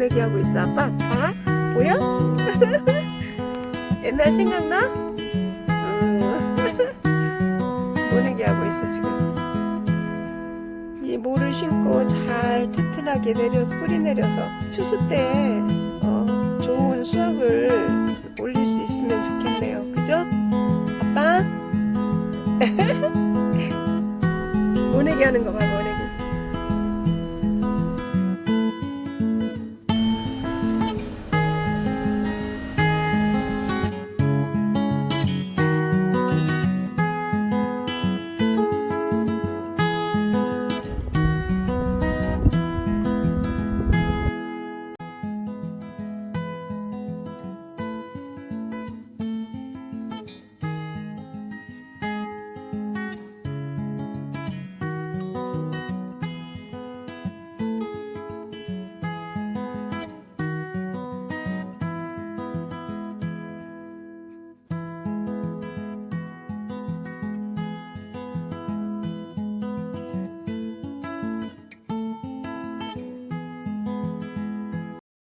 모내기 하고 있어 아빠 봐 보여? 옛날 생각나? 음. 모내기 하고 있어 지금 이 모를 신고 잘 튼튼하게 내려서 뿌리 내려서 추수 때 어, 좋은 수확을 올릴 수 있으면 좋겠네요 그죠? 아빠? 모내기 하는 거 봐봐